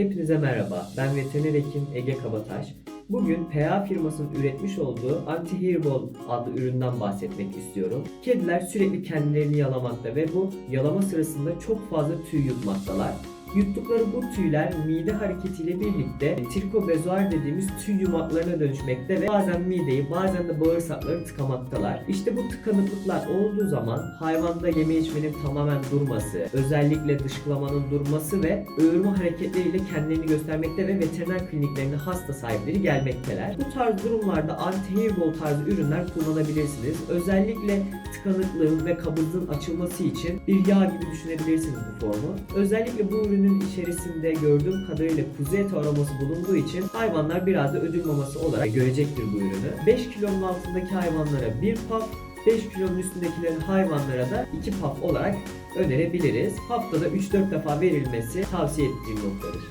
Hepinize merhaba. Ben veteriner hekim Ege Kabataş. Bugün PA firmasının üretmiş olduğu Anti-Hairball adlı üründen bahsetmek istiyorum. Kediler sürekli kendilerini yalamakta ve bu yalama sırasında çok fazla tüy yutmaktalar. Yuttukları bu tüyler mide hareketiyle birlikte trikobezoar dediğimiz tüy yumaklarına dönüşmekte ve bazen mideyi bazen de bağırsakları tıkamaktalar. İşte bu tıkanıklıklar olduğu zaman hayvanda yeme içmenin tamamen durması, özellikle dışkılamanın durması ve öğürme hareketleriyle kendilerini göstermekte ve veteriner kliniklerine hasta sahipleri gelmekteler. Bu tarz durumlarda anti-hairball tarzı ürünler kullanabilirsiniz. Özellikle tıkanıklığın ve kabızlığın açılması için bir yağ gibi düşünebilirsiniz bu formu. Özellikle bu ürünün içerisinde gördüğüm kadarıyla kuzu eti aroması bulunduğu için hayvanlar biraz da ödül maması olarak görecektir bu ürünü. 5 kilonun altındaki hayvanlara 1 paf, 5 kilonun üstündekilerin hayvanlara da 2 paf olarak önerebiliriz. Haftada 3-4 defa verilmesi tavsiye ettiğim noktadır.